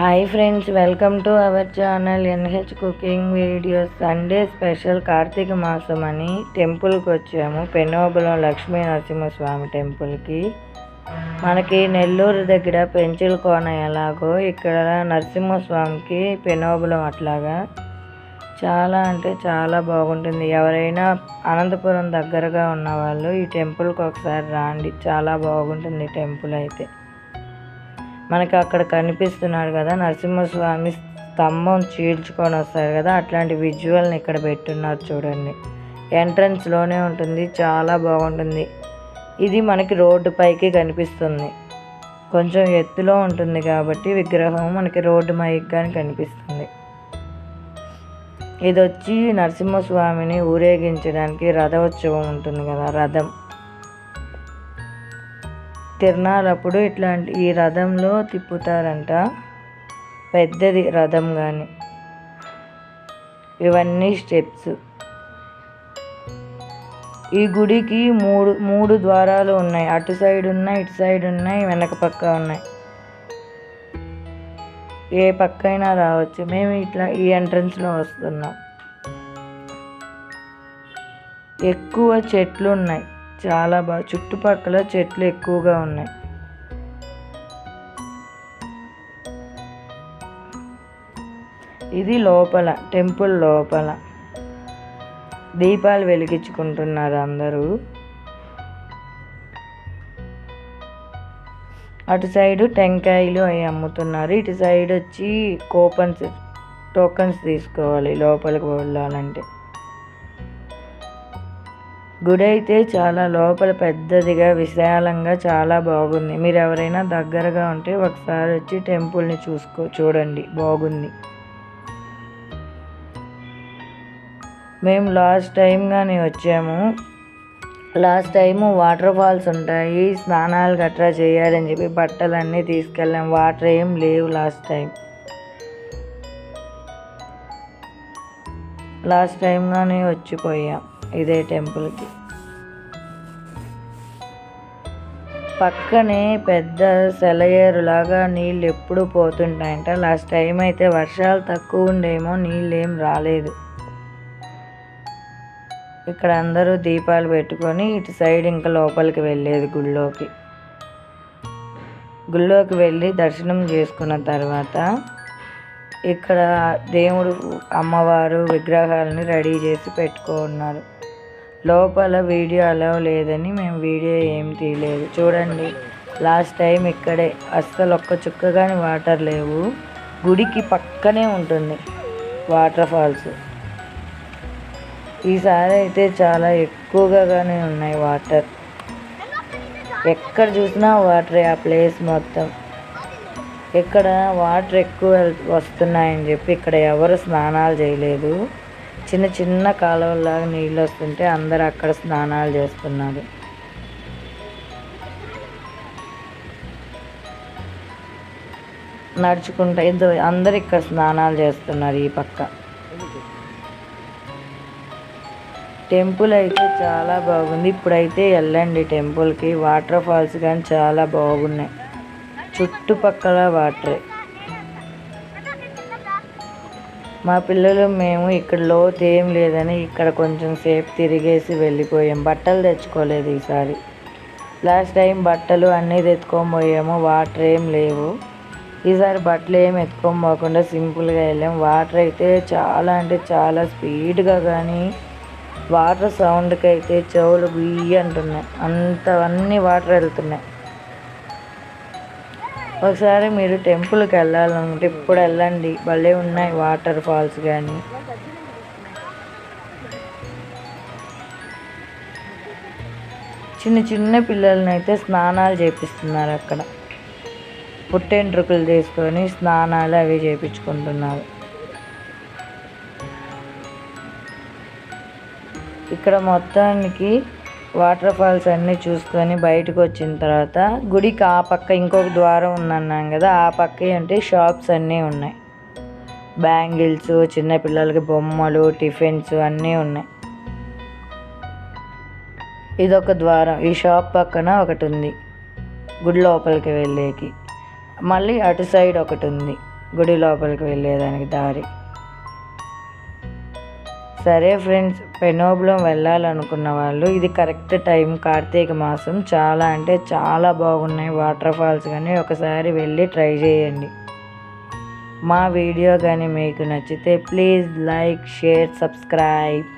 Hi friends welcome to our channel N H cooking videos Sunday special Karthika మాసం అని టెంపుల్కి వచ్చాము. పెనోబలం లక్ష్మీ నరసింహస్వామి టెంపుల్కి మనకి నెల్లూరు దగ్గర పెంచుల కోన ఎలాగో ఇక్కడ నరసింహస్వామికి పెనోబులం అట్లాగా. చాలా అంటే చాలా బాగుంటుంది. ఎవరైనా అనంతపురం దగ్గరగా ఉన్న వాళ్ళు ఈ టెంపుల్కి ఒకసారి రాండి. చాలా బాగుంటుంది టెంపుల్ అయితే. మనకి అక్కడ కనిపిస్తున్నాడు కదా నరసింహస్వామి స్తంభం చీల్చుకొని వస్తారు కదా అట్లాంటి విజువల్ని ఇక్కడ పెట్టున్నారు చూడండి. ఎంట్రన్స్లోనే ఉంటుంది చాలా బాగుంటుంది. ఇది మనకి రోడ్డు పైకి కనిపిస్తుంది. కొంచెం ఎత్తులో ఉంటుంది కాబట్టి విగ్రహం మనకి రోడ్డు మైగ్గాని కనిపిస్తుంది. ఇది వచ్చి నరసింహస్వామిని ఊరేగించడానికి రథోత్సవం ఉంటుంది కదా రథం. తిరణాలప్పుడు ఇట్లాంటి ఈ రథంలో తిప్పుతారంట. పెద్దది రథం కానీ ఇవన్నీ స్టెప్స్. ఈ గుడికి మూడు మూడు ద్వారాలు ఉన్నాయి. అటు సైడ్ ఉన్నాయి ఇటు సైడ్ ఉన్నాయి వెనక పక్క ఉన్నాయి. ఏ పక్క అయినా రావచ్చు. మేము ఇట్లా ఈ ఎంట్రన్స్లో వస్తున్నాం. ఎక్కువ చెట్లు ఉన్నాయి చాలా బాగా చుట్టుపక్కల చెట్లు ఎక్కువగా ఉన్నాయి. ఇది లోపల టెంపుల్ లోపల. దీపాలు వెలిగించుకుంటున్నారు అందరూ. అటు సైడ్ టెంకాయలు అవి అమ్ముతున్నారు. ఇటు సైడ్ వచ్చి కూపన్స్ టోకన్స్ తీసుకోవాలి లోపలికి వెళ్ళాలంటే. గుడి అయితే చాలా లోపల పెద్దదిగా విశాలంగా చాలా బాగుంది. మీరు ఎవరైనా దగ్గరగా ఉంటే ఒకసారి వచ్చి టెంపుల్ని చూసుకో చూడండి. బాగుంది. మేము లాస్ట్ టైం కానీ వచ్చాము. లాస్ట్ టైము వాటర్ ఫాల్స్ ఉంటాయి. స్నానాలు గట్రా చేయాలని చెప్పి బట్టలన్నీ తీసుకెళ్ళాం. వాటర్ ఏం లేవు లాస్ట్ టైం లాస్ట్ టైం కానీ వచ్చిపోయాం ఇదే టెంపుల్కి. పక్కనే పెద్ద సెలయేరులాగా నీళ్ళు ఎప్పుడు పోతుంటాయంట. లాస్ట్ టైం అయితే వర్షాలు తక్కువ ఉండేమో నీళ్ళు ఏం రాలేదు. ఇక్కడ అందరూ దీపాలు పెట్టుకొని ఇటు సైడ్ ఇంకా లోపలికి వెళ్ళేది గుళ్ళోకి. గుళ్ళోకి వెళ్ళి దర్శనం చేసుకున్న తర్వాత ఇక్కడ దేవుడు అమ్మవారు విగ్రహాలని రెడీ చేసి పెట్టుకున్నారు లోపల వీడియో అలవ్ లేదని మేము వీడియో ఏం తీయలేదు. చూడండి లాస్ట్ టైం ఇక్కడే అస్సలు ఒక్క చుక్క కానీ వాటర్ లేవు. గుడికి పక్కనే ఉంటుంది వాటర్ ఫాల్స్. ఈసారి అయితే చాలా ఎక్కువగానే ఉన్నాయి వాటర్. ఎక్కడ చూసినా వాటరే ఆ ప్లేస్ మొత్తం. ఇక్కడ వాటర్ ఎక్కువ వస్తున్నాయని చెప్పి ఇక్కడ ఎవరు స్నానాలు చేయలేదు. చిన్న చిన్న కాలువలాగా నీళ్ళు వస్తుంటే అందరు అక్కడ స్నానాలు చేస్తున్నారు. నడుచుకుంటా ఇద్దరు అందరు ఇక్కడ స్నానాలు చేస్తున్నారు ఈ పక్క. టెంపుల్ అయితే చాలా బాగుంది. ఇప్పుడైతే వెళ్ళండి టెంపుల్కి. వాటర్ ఫాల్స్ కానీ చాలా బాగున్నాయి. చుట్టుపక్కల వాటరే. మా పిల్లలు మేము ఇక్కడ లోతు ఏం లేదని ఇక్కడ కొంచెం సేపు తిరిగేసి వెళ్ళిపోయాం. బట్టలు తెచ్చుకోలేదు ఈసారి. లాస్ట్ టైం బట్టలు అన్నీ తెచ్చుకోబోయాము వాటర్ ఏం లేవు. ఈసారి బట్టలు ఏం ఎత్తుకోబోకుండా సింపుల్గా వెళ్ళాం. వాటర్ అయితే చాలా అంటే చాలా స్పీడ్గా కానీ వాటర్ సౌండ్కి అయితే చెవులు బియ్య అంటున్నాయి అంత అన్నీ వాటర్ వెళ్తున్నాయి. ఒకసారి మీరు టెంపుల్కి వెళ్ళాలనుకుంటే ఇప్పుడు వెళ్ళండి. భలే ఉన్నాయి వాటర్ ఫాల్స్ కానీ చిన్న చిన్న పిల్లల్ని అయితే స్నానాలు చేపిస్తున్నారు అక్కడ. పుట్టెంట్రుకులు తీసుకొని స్నానాలు అవి చేపించుకుంటున్నారు. ఇక్కడ మొత్తానికి వాటర్ ఫాల్స్ అన్నీ చూసుకొని బయటకు వచ్చిన తర్వాత గుడికి ఆ పక్క ఇంకొక ద్వారం ఉందన్నాం కదా ఆ పక్క అంటే షాప్స్ అన్నీ ఉన్నాయి. బ్యాంగిల్స్ చిన్నపిల్లలకి బొమ్మలు టిఫిన్స్ అన్నీ ఉన్నాయి. ఇదొక ద్వారం ఈ షాప్ పక్కన ఒకటి ఉంది గుడి లోపలికి వెళ్ళేకి. మళ్ళీ అటు సైడ్ ఒకటి ఉంది గుడి లోపలికి వెళ్ళేదానికి దారి. సరే ఫ్రెండ్స్ పెనోబ్లం వెళ్ళాలనుకున్న వాళ్ళు ఇది కరెక్ట్ టైం కార్తీక మాసం చాలా అంటే చాలా బాగున్నాయి వాటర్ ఫాల్స్ కానీ ఒకసారి వెళ్ళి ట్రై చేయండి. మా వీడియో కానీ మీకు నచ్చితే ప్లీజ్ లైక్ షేర్ సబ్స్క్రైబ్.